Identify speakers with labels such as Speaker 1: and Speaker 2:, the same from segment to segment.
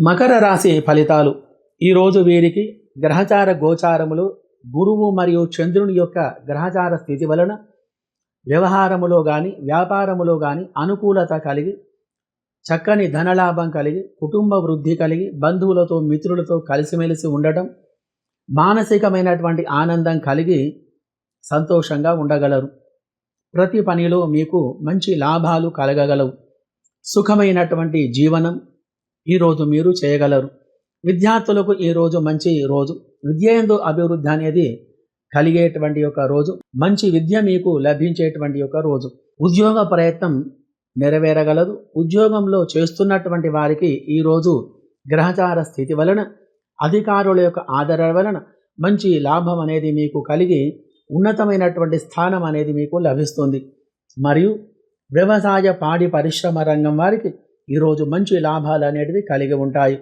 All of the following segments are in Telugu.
Speaker 1: మకర రాశి ఫలితాలు. ఈరోజు వీరికి గ్రహచార గోచారములు గురువు మరియు చంద్రుని యొక్క గ్రహచార స్థితి వలన వ్యవహారములో కానీ వ్యాపారములో కానీ అనుకూలత కలిగి చక్కని ధనలాభం కలిగి కుటుంబ వృద్ధి కలిగి బంధువులతో మిత్రులతో కలిసిమెలిసి ఉండటం మానసికమైనటువంటి ఆనందం కలిగి సంతోషంగా ఉండగలరు. ప్రతి పనిలో మీకు మంచి లాభాలు కలగగలవు. సుఖమైనటువంటి జీవనం ఈరోజు మీరు చేయగలరు. విద్యార్థులకు ఈరోజు మంచి రోజు. విద్యందు అభివృద్ధి అనేది కలిగేటువంటి ఒక రోజు. మంచి విద్య మీకు లభించేటువంటి ఒక రోజు. ఉద్యోగ ప్రయత్నం నెరవేరగలదు. ఉద్యోగంలో చేస్తున్నటువంటి వారికి ఈరోజు గ్రహచార స్థితి వలన అధికారుల యొక్క ఆదరణ వలన మంచి లాభం అనేది మీకు కలిగి ఉన్నతమైనటువంటి స్థానం అనేది మీకు లభిస్తుంది. మరియు వ్యవసాయ పాడి పరిశ్రమ రంగం వారికి ఈరోజు మంచి లాభాలు అనేటివి కలిగి ఉంటాయి.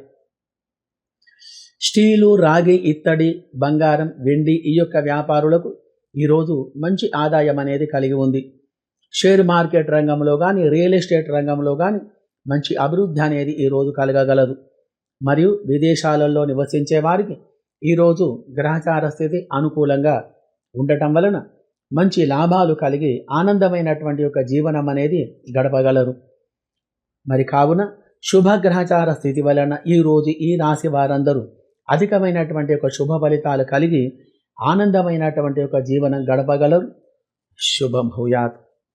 Speaker 1: స్టీలు రాగి ఇత్తడి బంగారం వెండి ఈ యొక్క వ్యాపారులకు ఈరోజు మంచి ఆదాయం అనేది కలిగి ఉంది. షేర్ మార్కెట్ రంగంలో కానీ రియల్ ఎస్టేట్ రంగంలో కానీ మంచి అభివృద్ధి అనేది ఈరోజు కలగగలదు. మరియు విదేశాలలో నివసించే వారికి ఈరోజు గ్రహచార స్థితి అనుకూలంగా ఉండటం వలన మంచి లాభాలు కలిగి ఆనందమైనటువంటి యొక్క జీవనం అనేది గడపగలరు. మరి కావున శుభగ్రహచార స్థితి వలన ఈరోజు ఈ రాశి వారందరూ అధికమైనటువంటి యొక్క శుభ ఫలితాలు కలిగి ఆనందమైనటువంటి యొక్క జీవనం గడపగలరు. శుభం భూయాత్.